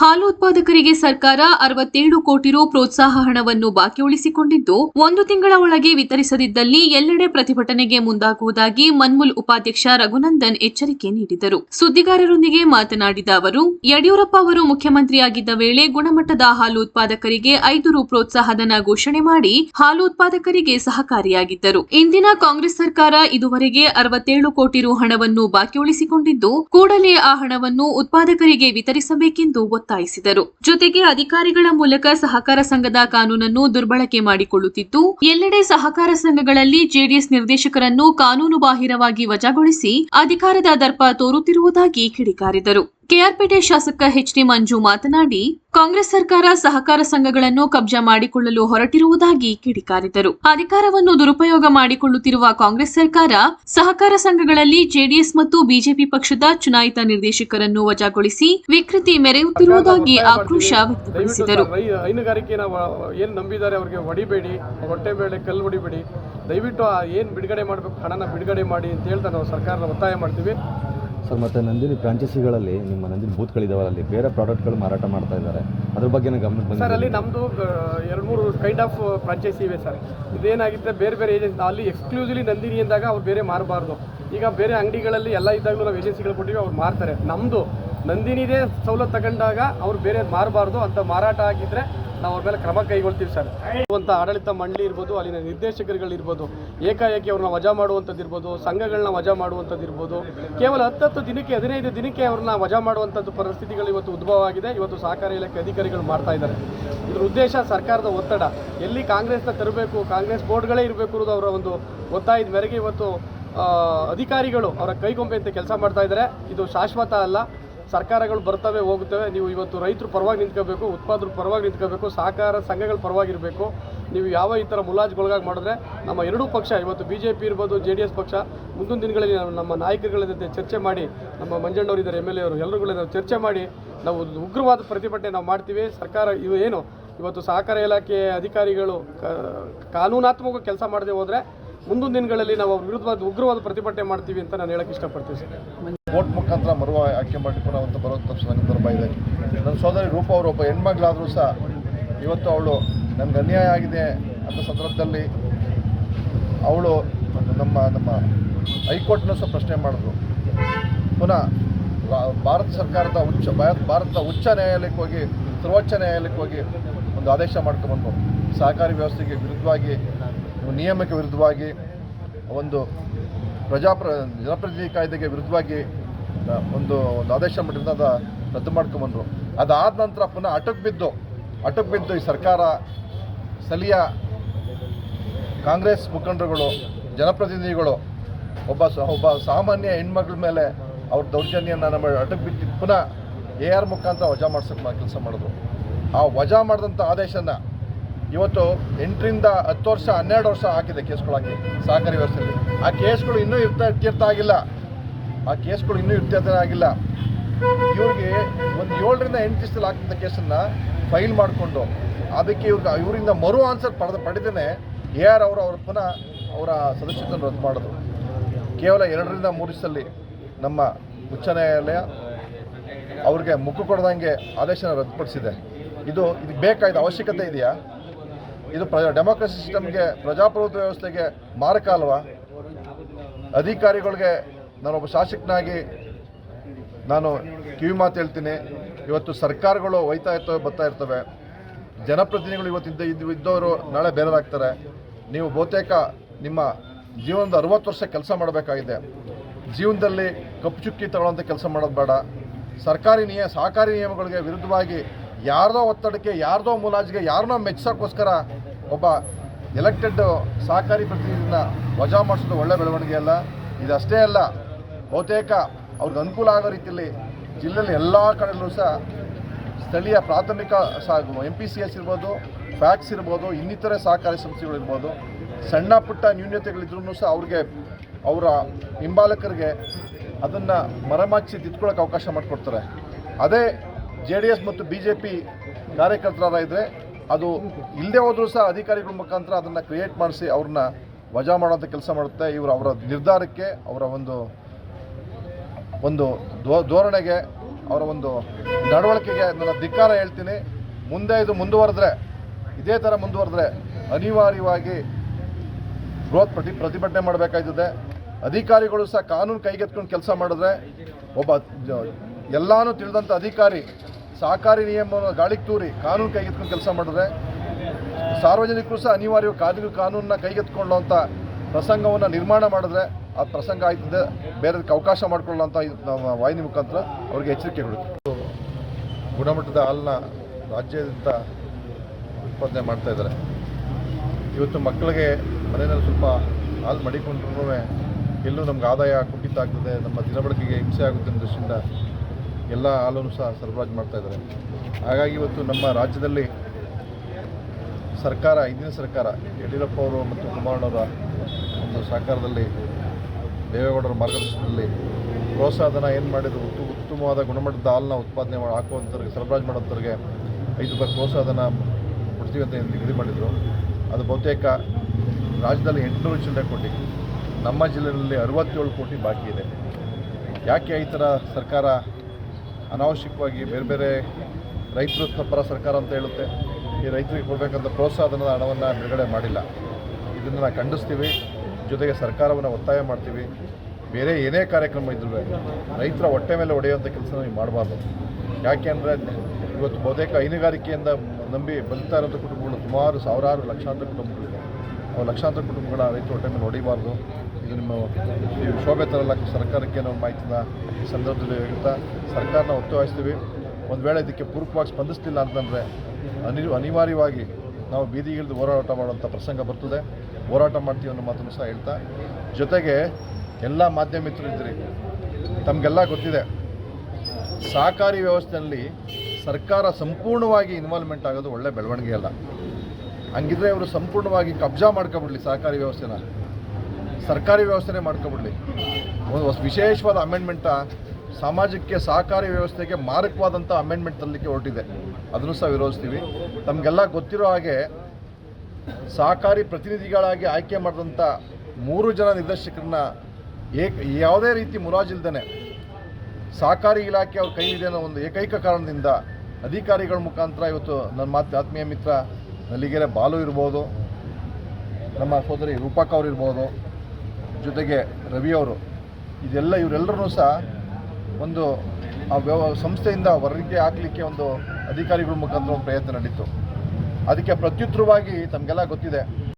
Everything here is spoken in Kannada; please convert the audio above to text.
ಹಾಲು ಉತ್ಪಾದಕರಿಗೆ ಸರ್ಕಾರ ಅರವತ್ತೇಳು ಕೋಟಿ ರು ಪ್ರೋತ್ಸಾಹ ಹಣವನ್ನು ಬಾಕಿ ಉಳಿಸಿಕೊಂಡಿದ್ದು, ಒಂದು ತಿಂಗಳ ಒಳಗೆ ವಿತರಿಸದಿದ್ದಲ್ಲಿ ಎಲ್ಲೆಡೆ ಪ್ರತಿಭಟನೆಗೆ ಮುಂದಾಗುವುದಾಗಿ ಮನ್ಮುಲ್ ಉಪಾಧ್ಯಕ್ಷ ರಘುನಂದನ್ ಎಚ್ಚರಿಕೆ ನೀಡಿದರು. ಸುದ್ದಿಗಾರರೊಂದಿಗೆ ಮಾತನಾಡಿದ ಅವರು, ಯಡಿಯೂರಪ್ಪ ಅವರು ಮುಖ್ಯಮಂತ್ರಿಯಾಗಿದ್ದ ವೇಳೆ ಗುಣಮಟ್ಟದ ಹಾಲು ಉತ್ಪಾದಕರಿಗೆ ಐದು ರು ಪ್ರೋತ್ಸಾಹಧನ ಘೋಷಣೆ ಮಾಡಿ ಹಾಲು ಉತ್ಪಾದಕರಿಗೆ ಸಹಕಾರಿಯಾಗಿದ್ದರು. ಇಂದಿನ ಕಾಂಗ್ರೆಸ್ ಸರ್ಕಾರ ಇದುವರೆಗೆ ಅರವತ್ತೇಳು ಕೋಟಿ ರು ಹಣವನ್ನು ಬಾಕಿ ಉಳಿಸಿಕೊಂಡಿದ್ದು, ಕೂಡಲೇ ಆ ಹಣವನ್ನು ಉತ್ಪಾದಕರಿಗೆ ವಿತರಿಸಬೇಕೆಂದು ಒತ್ತಾಯಿಸಿದರು ಜೊತೆಗೆ ಅಧಿಕಾರಿಗಳ ಮೂಲಕ ಸಹಕಾರ ಸಂಘದ ಕಾನೂನನ್ನು ದುರ್ಬಳಕೆ ಮಾಡಿಕೊಳ್ಳುತ್ತಿದ್ದು ಎಲ್ಲೆಡೆ ಸಹಕಾರ ಸಂಘಗಳಲ್ಲಿ ಜೆಡಿಎಸ್ ನಿರ್ದೇಶಕರನ್ನು ಕಾನೂನು ಬಾಹಿರವಾಗಿ ವಜಾಗೊಳಿಸಿ ಅಧಿಕಾರದ ದರ್ಪ ತೋರುತ್ತಿರುವುದಾಗಿ ಕಿಡಿಕಾರಿದರು. ಕೆಆರ್ಪೇಟೆ ಶಾಸಕ ಎಚ್ಡಿ ಮಂಜು ಮಾತನಾಡಿ ಕಾಂಗ್ರೆಸ್ ಸರ್ಕಾರ ಸಹಕಾರ ಸಂಘಗಳನ್ನು ಕಬ್ಜಾ ಮಾಡಿಕೊಳ್ಳಲು ಹೊರಟಿರುವುದಾಗಿ ಕಿಡಿಕಾರಿದರು. ಅಧಿಕಾರವನ್ನು ದುರುಪಯೋಗ ಮಾಡಿಕೊಳ್ಳುತ್ತಿರುವ ಕಾಂಗ್ರೆಸ್ ಸರ್ಕಾರ ಸಹಕಾರ ಸಂಘಗಳಲ್ಲಿ ಜೆಡಿಎಸ್ ಮತ್ತು ಬಿಜೆಪಿ ಪಕ್ಷದ ಚುನಾಯಿತ ನಿರ್ದೇಶಕರನ್ನು ವಜಾಗೊಳಿಸಿ ವಿಕೃತಿ ಮೆರೆಯುತ್ತಿರುವುದಾಗಿ ಆಕ್ರೋಶ ವ್ಯಕ್ತಪಡಿಸಿದರು. ಹೊಟ್ಟೆ ಕಲ್ಲು ಹೊಡಿಬೇಡಿ. ದಯವಿಟ್ಟು ಏನು ಬಿಡುಗಡೆ ಮಾಡಬೇಕು ಹಣನ ಬಿಡುಗಡೆ ಮಾಡಿ ಅಂತ ಹೇಳ್ತಾ ನಾವು ಸರ್ಕಾರದ ಒತ್ತಾಯ ಮಾಡ್ತೀವಿ. ಸರ್ ಮತ್ತು ನಂದಿನಿ ಫ್ರಾಂಚೈಸಿಗಳಲ್ಲಿ ನಿಮ್ಮ ನಂದಿನಿ ಬೂತ್ಗಳಿದಾವೆ ಅಲ್ಲಿ ಬೇರೆ ಪ್ರಾಡಕ್ಟ್ಗಳು ಮಾರಾಟ ಮಾಡ್ತಾ ಇದ್ದಾರೆ. ಅದ್ರ ಬಗ್ಗೆ ಗಮನಕ್ಕೆ ಸರ್ ಅಲ್ಲಿ ಬಂದಿದೆ ನಮ್ಮದು ಎರಡು ಮೂರು ಕೈಂಡ್ ಆಫ್ ಫ್ರಾಂಚೈಸಿ ಇವೆ ಸರ್ ಇದೇನಾಗಿದೆ ಬೇರೆ ಬೇರೆ ಏಜೆನ್ಸಿ ಅಲ್ಲಿ ಎಕ್ಸ್ಕ್ಲೂಸಿವ್ಲಿ ನಂದಿನಿ ಅಂದಾಗ ಅವ್ರು ಬೇರೆ ಮಾರಬಾರ್ದು. ಈಗ ಬೇರೆ ಅಂಗಡಿಗಳಲ್ಲಿ ಎಲ್ಲ ಇದ್ದಾಗಲೂ ನಾವು ಏಜೆನ್ಸಿಗಳು ಕೊಟ್ಟಿವಿ, ಅವ್ರು ಮಾರ್ತಾರೆ. ನಮ್ಮದು ನಂದಿನಿದೇ ಸವಲತ್ತು ತಗೊಂಡಾಗ ಅವ್ರು ಬೇರೆ ಮಾರಬಾರ್ದು ಅಂತ ಮಾರಾಟ ಆಗಿದ್ದರೆ ನಾವು ಅವ್ರ ಮೇಲೆ ಕ್ರಮ ಕೈಗೊಳ್ತೀವಿ ಸರ್. ಇರುವಂಥ ಆಡಳಿತ ಮಂಡಳಿ ಇರ್ಬೋದು, ಅಲ್ಲಿನ ನಿರ್ದೇಶಕರುಗಳಿರ್ಬೋದು ಏಕಾಏಕಿ ಅವ್ರನ್ನ ವಜಾ ಮಾಡುವಂಥದ್ದು ಇರ್ಬೋದು ಸಂಘಗಳನ್ನ ವಜಾ ಮಾಡುವಂಥದ್ದು ಇರ್ಬೋದು, ಕೇವಲ ಹತ್ತತ್ತು ದಿನಕ್ಕೆ, ಹದಿನೈದು ದಿನಕ್ಕೆ ಅವ್ರನ್ನ ವಜಾ ಮಾಡುವಂಥದ್ದು ಪರಿಸ್ಥಿತಿಗಳು ಇವತ್ತು ಉದ್ಭವ ಆಗಿದೆ. ಇವತ್ತು ಸಹಕಾರ ಇಲಾಖೆ ಅಧಿಕಾರಿಗಳು ಮಾಡ್ತಾ ಇದ್ದಾರೆ. ಇದ್ರ ಉದ್ದೇಶ ಸರ್ಕಾರದ ಒತ್ತಡ. ಎಲ್ಲಿ ಕಾಂಗ್ರೆಸ್ನ ತರಬೇಕು, ಕಾಂಗ್ರೆಸ್ ಬೋರ್ಡ್ಗಳೇ ಇರಬೇಕು ಅನ್ನೋದು ಅವರ ಒಂದು ಒತ್ತಾಯದ ಮೇರೆಗೆ ಇವತ್ತು ಅಧಿಕಾರಿಗಳು ಅವರ ಕೈಗೊಂಬೆಯಂತೆ ಕೆಲಸ ಮಾಡ್ತಾ ಇದ್ದಾರೆ. ಇದು ಶಾಶ್ವತ ಅಲ್ಲ. ಸರ್ಕಾರಗಳು ಬರ್ತವೆ ಹೋಗುತ್ತವೆ ನೀವು ಇವತ್ತು ರೈತರು ಪರವಾಗಿ ನಿಂತ್ಕೋಬೇಕು ಉತ್ಪಾದರು ಪರವಾಗಿ ನಿಂತ್ಕೋಬೇಕು, ಸಹಕಾರ ಸಂಘಗಳ ಪರವಾಗಿರಬೇಕು, ನೀವು ಯಾವ ಈ ಥರ ಮುಲಾಜ್ಗೊಳಗಾಗಿ ಮಾಡಿದ್ರೆ ನಮ್ಮ ಎರಡೂ ಪಕ್ಷ, ಇವತ್ತು ಬಿ ಜೆ ಪಿ ಇರ್ಬೋದು ಜೆ ಡಿ ಎಸ್ ಪಕ್ಷ, ಮುಂದಿನ ದಿನಗಳಲ್ಲಿ ನಮ್ಮ ನಾಯಕರುಗಳ ಜೊತೆ ಚರ್ಚೆ ಮಾಡಿ, ನಮ್ಮ ಮಂಜಣ್ಣವರು ಇದ್ದಾರೆ, ಎಂ ಎಲ್ ಎ ಅವರು ಎಲ್ಲರುಗಳ ನಾವು ಚರ್ಚೆ ಮಾಡಿ, ನಾವು ಉಗ್ರವಾದ ಪ್ರತಿಭಟನೆ ನಾವು ಮಾಡ್ತೀವಿ, ಸರ್ಕಾರ ಇವು ಏನು? ಇವತ್ತು ಸಹಕಾರ ಇಲಾಖೆ ಅಧಿಕಾರಿಗಳು ಕಾನೂನಾತ್ಮಕ ಕೆಲಸ ಮಾಡದೆ ಹೋದರೆ ಮುಂದಿನ ದಿನಗಳಲ್ಲಿ ನಾವು ಅವ್ರ ವಿರುದ್ಧವಾದ ಉಗ್ರವಾದ ಪ್ರತಿಭಟನೆ ಮಾಡ್ತೀವಿ ಅಂತ ನಾನು ಹೇಳಕ್ಕೆ ಇಷ್ಟಪಡ್ತೀನಿ ಸರ್. ವೋಟ್ ಮುಖಾಂತರ ಮರುವ ಆಯ್ಕೆ ಮಾಡಿಕೊಂಡು ಅಂತ ಬರುವಂಥ ಸಂದರ್ಭ ಇದೆ. ನನ್ನ ಸೋದರಿ ರೂಪ ಅವರು ಒಬ್ಬ ಹೆಣ್ಮಗಳಾದರೂ ಸಹ ಇವತ್ತು ಅವಳು ನನಗೆ ಅನ್ಯಾಯ ಆಗಿದೆ ಅಂತ ಸಂದರ್ಭದಲ್ಲಿ ಅವಳು ನಮ್ಮ ನಮ್ಮ ಹೈಕೋರ್ಟ್ನ ಸಹ ಪ್ರಶ್ನೆ ಮಾಡಿದ್ರು. ಪುನಃ ಭಾರತ ಸರ್ಕಾರದ ಉಚ್ಚ, ಭಾರತ, ಭಾರತದ ಉಚ್ಚ ನ್ಯಾಯಾಲಯಕ್ಕೆ ಹೋಗಿ, ಸರ್ವೋಚ್ಚ ನ್ಯಾಯಾಲಯಕ್ಕೆ ಹೋಗಿ ಒಂದು ಆದೇಶ ಮಾಡ್ಕೊಂಡ್ಬಂದು ಸಹಕಾರಿ ವ್ಯವಸ್ಥೆಗೆ ವಿರುದ್ಧವಾಗಿ ನಿಯಮಕ್ಕೆ ವಿರುದ್ಧವಾಗಿ ಒಂದು ಪ್ರಜಾಪ್ರ, ಜನಪ್ರತಿನಿಧಿ ಕಾಯ್ದೆಗೆ ವಿರುದ್ಧವಾಗಿ ಒಂದು ಒಂದು ಆದೇಶ ಮಾಡಿರೋದು ಅದು ರದ್ದು ಮಾಡ್ಕೊಂಬಂದರು ಅದಾದ ನಂತರ ಪುನಃ ಅಟಕ್ ಬಿದ್ದು ಅಟಕ್ ಬಿದ್ದು ಈ ಸರ್ಕಾರ ಸ್ಥಳೀಯ ಕಾಂಗ್ರೆಸ್ ಮುಖಂಡರುಗಳು, ಜನಪ್ರತಿನಿಧಿಗಳು, ಒಬ್ಬ ಒಬ್ಬ ಸಾಮಾನ್ಯ ಹೆಣ್ಮಕ್ಳ ಮೇಲೆ ಅವ್ರ ದೌರ್ಜನ್ಯನ ನಮ್ಮ ಅಟಕ್ ಬಿಟ್ಟು, ಪುನಃ ಎ ಆರ್ ಮುಖಾಂತರ ವಜಾ ಮಾಡಿಸೋಕೆ ಕೆಲಸ ಮಾಡಿದ್ರು. ಆ ವಜಾ ಮಾಡಿದಂಥ ಆದೇಶನ ಇವತ್ತು ಎಂಟರಿಂದ ಹತ್ತು ವರ್ಷ, ಹನ್ನೆರಡು ವರ್ಷ ಹಾಕಿದೆ ಕೇಸ್ಗಳಾಗಿ ಸಹಕಾರಿ ವ್ಯವಸ್ಥೆಯಲ್ಲಿ. ಆ ಕೇಸ್ಗಳು ಇನ್ನೂ ಇರ್ತಾ ಇತ್ಯರ್ಥ ಆಗಿಲ್ಲ. ಆ ಕೇಸ್ಗಳು ಇನ್ನೂ ಇತ್ಯರ್ಥ ಆಗಿಲ್ಲ. ಇವ್ರಿಗೆ ಒಂದು ಏಳರಿಂದ ಎಂಟು ದಿವಸದಲ್ಲಿ ಹಾಕಿದ ಕೇಸನ್ನು ಫೈಲ್ ಮಾಡಿಕೊಂಡು, ಅದಕ್ಕೆ ಇವ್ರಿಗೆ ಇವರಿಂದ ಮರು ಆನ್ಸರ್ ಪಡೆದ ಪಡೆದೇ ಎ ಆರ್ ಅವರು, ಅವ್ರ ಪುನಃ ಅವರ ಸದಸ್ಯತ್ವ ರದ್ದು ಮಾಡೋದು ಕೇವಲ ಎರಡರಿಂದ ಮೂರು ದಿವಸದಲ್ಲಿ ನಮ್ಮ ಉಚ್ಚ ನ್ಯಾಯಾಲಯ ಅವ್ರಿಗೆ ಮುಖ ಕೊಡದಂಗೆ ಆದೇಶನ ರದ್ದುಪಡಿಸಿದೆ. ಇದು ಇದು ಬೇಕಾದ ಅವಶ್ಯಕತೆ ಇದೆಯಾ? ಇದು ಪ್ರ ಡೆಮೋಕ್ರಸಿ ಸಿಸ್ಟಮ್ಗೆ, ಪ್ರಜಾಪ್ರಭುತ್ವ ವ್ಯವಸ್ಥೆಗೆ ಮಾರಕ ಅಲ್ವಾ? ಅಧಿಕಾರಿಗಳಿಗೆ ನಾನೊಬ್ಬ ಶಾಸಕನಾಗಿ ನಾನು ಕಿವಿ ಮಾತು ಹೇಳ್ತೀನಿ. ಇವತ್ತು ಸರ್ಕಾರಗಳು ಒಯ್ತಾ ಇರ್ತವೆ, ಬರ್ತಾ ಇರ್ತವೆ. ಜನಪ್ರತಿನಿಧಿಗಳು ಇವತ್ತಿದ್ದ ಇದ್ದು ಇದ್ದವರು ನಾಳೆ ಬೇರೆದಾಗ್ತಾರೆ. ನೀವು ಬಹುತೇಕ ನಿಮ್ಮ ಜೀವನದ ಅರವತ್ತು ವರ್ಷ ಕೆಲಸ ಮಾಡಬೇಕಾಗಿದೆ. ಜೀವನದಲ್ಲಿ ಕಪ್ಪು ಚುಕ್ಕಿ ತಗೊಳ್ಳೋಂಥ ಕೆಲಸ ಮಾಡೋದು ಬೇಡ. ಸರ್ಕಾರಿ ನಿಯ ಸಹಕಾರಿ ನಿಯಮಗಳಿಗೆ ವಿರುದ್ಧವಾಗಿ ಯಾರದೋ ಒತ್ತಡಕ್ಕೆ, ಯಾರದೋ ಮುಲಾಜಿಗೆ, ಯಾರನ್ನೋ ಮೆಚ್ಚೋಕ್ಕೋಸ್ಕರ ಒಬ್ಬ ಎಲೆಕ್ಟೆಡ್ ಸಹಕಾರಿ ಪ್ರತಿನಿಧಿನ ವಜಾ ಮಾಡಿಸೋದು ಒಳ್ಳೆ ಬೆಳವಣಿಗೆ ಅಲ್ಲ. ಇದಷ್ಟೇ ಅಲ್ಲ, ಬಹುತೇಕ ಅವ್ರಿಗೆ ಅನುಕೂಲ ಆಗೋ ರೀತಿಯಲ್ಲಿ ಜಿಲ್ಲೆಯಲ್ಲಿ ಎಲ್ಲ ಕಡೆಯಲ್ಲೂ ಸಹ ಸ್ಥಳೀಯ ಪ್ರಾಥಮಿಕ ಸಹ ಎಂ ಪಿ ಸಿ ಎಸ್ ಇರ್ಬೋದು ಫ್ಯಾಕ್ಸ್ ಇರ್ಬೋದು, ಇನ್ನಿತರ ಸಹಕಾರಿ ಸಂಸ್ಥೆಗಳಿರ್ಬೋದು ಸಣ್ಣ ಪುಟ್ಟ ನ್ಯೂನ್ಯತೆಗಳಿದ್ರೂ ಸಹ ಅವ್ರಿಗೆ ಅವರ ಹಿಂಬಾಲಕರಿಗೆ ಅದನ್ನು ಮರಮಾಚಿ ತಿದ್ಕೊಳ್ಳೋಕೆ ಅವಕಾಶ ಮಾಡಿಕೊಡ್ತಾರೆ. ಅದೇ ಜೆ ಡಿ ಎಸ್ ಮತ್ತು ಬಿ ಜೆ ಪಿ ಕಾರ್ಯಕರ್ತರ ಇದ್ದರೆ ಅದು ಇಲ್ಲದೆ ಹೋದರೂ ಸಹ ಅಧಿಕಾರಿಗಳ ಮುಖಾಂತರ ಅದನ್ನು ಕ್ರಿಯೇಟ್ ಮಾಡಿಸಿ ಅವ್ರನ್ನ ವಜಾ ಮಾಡೋಂಥ ಕೆಲಸ ಮಾಡುತ್ತೆ. ಇವರು ಅವರ ನಿರ್ಧಾರಕ್ಕೆ ಅವರ ಒಂದು ಒಂದು ಧೋರಣೆಗೆ ಅವರ ಒಂದು ನಡವಳಿಕೆಗೆ ನನ್ನ ಧಿಕ್ಕಾರ ಹೇಳ್ತೀನಿ. ಮುಂದೆ ಇದು ಮುಂದುವರೆದ್ರೆ, ಇದೇ ಥರ ಮುಂದುವರೆದ್ರೆ ಅನಿವಾರ್ಯವಾಗಿ ಬೃಹತ್ ಪ್ರತಿ, ಪ್ರತಿಭಟನೆ ಮಾಡಬೇಕಾಯ್ತದೆ. ಅಧಿಕಾರಿಗಳು ಸಹ ಕಾನೂನು ಕೈಗೆತ್ಕೊಂಡು ಕೆಲಸ ಮಾಡಿದ್ರೆ ಒಬ್ಬ ಎಲ್ಲಾನು ತಿಳಿದಂಥ ಅಧಿಕಾರಿ ಸಹಕಾರಿ ನಿಯಮವನ್ನು ಗಾಳಿಗೆ ತೂರಿ, ಕಾನೂನು ಕೈಗೆತ್ಕೊಂಡು ಕೆಲಸ ಮಾಡಿದ್ರೆ ಸಾರ್ವಜನಿಕರು ಸಹ ಅನಿವಾರ್ಯ ಕಾನೂನು ಕಾನೂನನ್ನ ಕೈಗೆತ್ಕೊಳ್ಳುವಂಥ ಪ್ರಸಂಗವನ್ನು ನಿರ್ಮಾಣ ಮಾಡಿದ್ರೆ ಆ ಪ್ರಸಂಗ ಆಯ್ತದೆ, ಬೇರೆದಕ್ಕೆ ಅವಕಾಶ ಮಾಡಿಕೊಳ್ಳುವಂಥ ನಮ್ಮ ವಾಹಿನಿ ಮುಖಾಂತರ ಅವ್ರಿಗೆ ಎಚ್ಚರಿಕೆ ಕೊಡುತ್ತೆ ಗುಣಮಟ್ಟದ ಹಾಲನ್ನ ರಾಜ್ಯದಿಂದ ಉತ್ಪಾದನೆ ಮಾಡ್ತಾ ಇದ್ದಾರೆ. ಇವತ್ತು ಮಕ್ಕಳಿಗೆ ಮನೆಯಲ್ಲಿ ಸ್ವಲ್ಪ ಹಾಲು ಮಡಿಕೊಂಡ್ರೂ ಎಲ್ಲೂ ನಮ್ಗೆ ಆದಾಯ ಕುಂಠಿತ ಆಗ್ತದೆ, ನಮ್ಮ ದಿನಬಳಕೆಗೆ ಹಿಂಸೆ ಆಗುತ್ತೆ ದೃಷ್ಟಿಯಿಂದ ಎಲ್ಲ ಹಾಲನ್ನು ಸಹ ಸರಬರಾಜು ಮಾಡ್ತಾಯಿದ್ದಾರೆ ಹಾಗಾಗಿ ಇವತ್ತು ನಮ್ಮ ರಾಜ್ಯದಲ್ಲಿ ಸರ್ಕಾರ, ಹಿಂದಿನ ಸರ್ಕಾರ ಯಡಿಯೂರಪ್ಪ ಅವರು ಮತ್ತು ಕುಮಾರಣ್ಣವರ ಒಂದು ಸಹಕಾರದಲ್ಲಿ, ದೇವೇಗೌಡರ ಮಾರ್ಗದರ್ಶನದಲ್ಲಿ ಪ್ರೋತ್ಸಾಹಧನ ಏನು ಮಾಡಿದ್ರು, ಉತ್ತು, ಉತ್ತಮವಾದ ಗುಣಮಟ್ಟದ ಹಾಲನ್ನ ಉತ್ಪಾದನೆ ಮಾಡಿ ಹಾಕುವಂಥವ್ರಿಗೆ ಸರಬರಾಜು ಮಾಡೋಂಥವ್ರಿಗೆ ಐದು ರೂಪಾಯಿ ಪ್ರೋತ್ಸಾಹಧನ ಕೊಡ್ತೀವಿ ಅಂತ ನಿಗದಿ ಮಾಡಿದರು ಅದು ಬಹುತೇಕ ರಾಜ್ಯದಲ್ಲಿ ಎಂಟುನೂರು ಚಿಲ್ಲರೆ ಕೋಟಿ, ನಮ್ಮ ಜಿಲ್ಲೆಯಲ್ಲಿ ಅರವತ್ತೇಳು ಕೋಟಿ ಬಾಕಿ ಇದೆ. ಯಾಕೆ ಈ ಥರ ಸರ್ಕಾರ ಅನಾವಶ್ಯಕವಾಗಿ ಬೇರೆ ಬೇರೆ ರೈತರು ತಪ್ಪರ ಸರ್ಕಾರ ಅಂತ ಹೇಳುತ್ತೆ. ಈ ರೈತರಿಗೆ ಕೊಡಬೇಕಂತ ಪ್ರೋತ್ಸಾಹಧನದ ಹಣವನ್ನು ಬಿಡುಗಡೆ ಮಾಡಿಲ್ಲ. ಇದನ್ನು ನಾವು ಖಂಡಿಸ್ತೀವಿ. ಜೊತೆಗೆ ಸರ್ಕಾರವನ್ನು ಒತ್ತಾಯ ಮಾಡ್ತೀವಿ. ಬೇರೆ ಏನೇ ಕಾರ್ಯಕ್ರಮ ಇದ್ರೂ ರೈತರ ಹೊಟ್ಟೆ ಮೇಲೆ ಹೊಡೆಯುವಂಥ ಕೆಲಸ ನೀವು ಮಾಡಬಾರ್ದು. ಯಾಕೆ ಅಂದರೆ ಇವತ್ತು ಬಹುತೇಕ ಹೈನುಗಾರಿಕೆಯಿಂದ ನಂಬಿ ಬದುಕ್ತಾ ಇರೋಂಥ ಕುಟುಂಬಗಳು ಸುಮಾರು ಸಾವಿರಾರು ಲಕ್ಷಾಂತರ ಕುಟುಂಬಗಳಿವೆ ಅವು ಲಕ್ಷಾಂತರ ಕುಟುಂಬಗಳ ರೈತರ ಹೊಟ್ಟೆ ಮೇಲೆ ಹೊಡಿಬಾರ್ದು ಇದು ನಿಮ್ಮ ಈ ಶೋಭೆ ತರಲ್ಲ ಸರ್ಕಾರಕ್ಕೆ ನಾವು ಮಾಹಿತಿನ ಈ ಸಂದರ್ಭದಲ್ಲಿ ಹೇಳ್ತಾ ಸರ್ಕಾರನ ಒತ್ತಾಯಿಸ್ತೀವಿ ಒಂದು ವೇಳೆ ಇದಕ್ಕೆ ಪೂರಕವಾಗಿ ಸ್ಪಂದಿಸಲಿಲ್ಲ ಅಂತಂದರೆ ಅನಿ, ಅನಿವಾರ್ಯವಾಗಿ ನಾವು ಬೀದಿಗಿಳಿದು ಹೋರಾಟ ಮಾಡುವಂಥ ಪ್ರಸಂಗ ಬರ್ತದೆ. ಹೋರಾಟ ಮಾಡ್ತೀವಿ ಅನ್ನೋ ಮಾತನ್ನು ಸಹ ಹೇಳ್ತಾ. ಜೊತೆಗೆ ಎಲ್ಲ ಮಾಧ್ಯಮ ಮಿತ್ರರು ಇದ್ರಿ, ತಮಗೆಲ್ಲ ಗೊತ್ತಿದೆ. ಸಹಕಾರಿ ವ್ಯವಸ್ಥೆಯಲ್ಲಿ ಸರ್ಕಾರ ಸಂಪೂರ್ಣವಾಗಿ ಇನ್ವಾಲ್ವ್ಮೆಂಟ್ ಆಗೋದು ಒಳ್ಳೆ ಬೆಳವಣಿಗೆ ಅಲ್ಲ. ಹಂಗಿದ್ರೆ ಇವರು ಸಂಪೂರ್ಣವಾಗಿ ಕಬ್ಜಾ ಮಾಡ್ಕೊಬಿಡ್ಲಿ ಸಹಕಾರಿ ವ್ಯವಸ್ಥೆನ. ಸರ್ಕಾರಿ ವ್ಯವಸ್ಥೆನೇ ಮಾಡ್ಕೊಬಿಡ್ಲಿ. ಒಂದು ವಿಶೇಷವಾದ ಅಮೆಂಡ್ಮೆಂಟ ಸಮಾಜಕ್ಕೆ ಸಹಕಾರಿ ವ್ಯವಸ್ಥೆಗೆ ಮಾರಕವಾದಂಥ ಅಮೆಂಡ್ಮೆಂಟ್ ತರಲಿಕ್ಕೆ ಹೊರಟಿದೆ. ಅದನ್ನು ಸಹ ವಿರೋಧಿಸ್ತೀವಿ. ತಮಗೆಲ್ಲ ಗೊತ್ತಿರೋ ಹಾಗೆ ಸಹಕಾರಿ ಪ್ರತಿನಿಧಿಗಳಾಗಿ ಆಯ್ಕೆ ಮಾಡಿದಂಥ ಮೂರು ಜನ ನಿರ್ದೇಶಕರನ್ನ ಏಕ ಯಾವುದೇ ರೀತಿ ಮುಲಾಜಿಲ್ದೇ ಸಹಕಾರಿ ಇಲಾಖೆ ಅವ್ರ ಕೈ ಇದೆ ಅನ್ನೋ ಒಂದು ಏಕೈಕ ಕಾರಣದಿಂದ ಅಧಿಕಾರಿಗಳ ಮುಖಾಂತರ ಇವತ್ತು ನನ್ನ ಮಾತು ಆತ್ಮೀಯ ಮಿತ್ರ ನಲ್ಲಿಗೆರೆ ಬಾಲು ಇರ್ಬೋದು, ನಮ್ಮ ಸೋದರಿ ರೂಪಕ್ ಅವರು ಇರ್ಬೋದು, ಜೊತೆಗೆ ರವಿ ಅವರು, ಇದೆಲ್ಲ ಇವರೆಲ್ಲರೂ ಸಹ ಒಂದು ಆ ವ್ಯವ ಸಂಸ್ಥೆಯಿಂದ ಹೊರಗೆ ಹಾಕಲಿಕ್ಕೆ ಒಂದು ಅಧಿಕಾರಿಗಳ ಮುಖಾಂತರ ಒಂದು ಪ್ರಯತ್ನ ನಡೀತು. ಅದಕ್ಕೆ ಪ್ರತ್ಯುತ್ತರವಾಗಿ ತಮಗೆಲ್ಲ ಗೊತ್ತಿದೆ.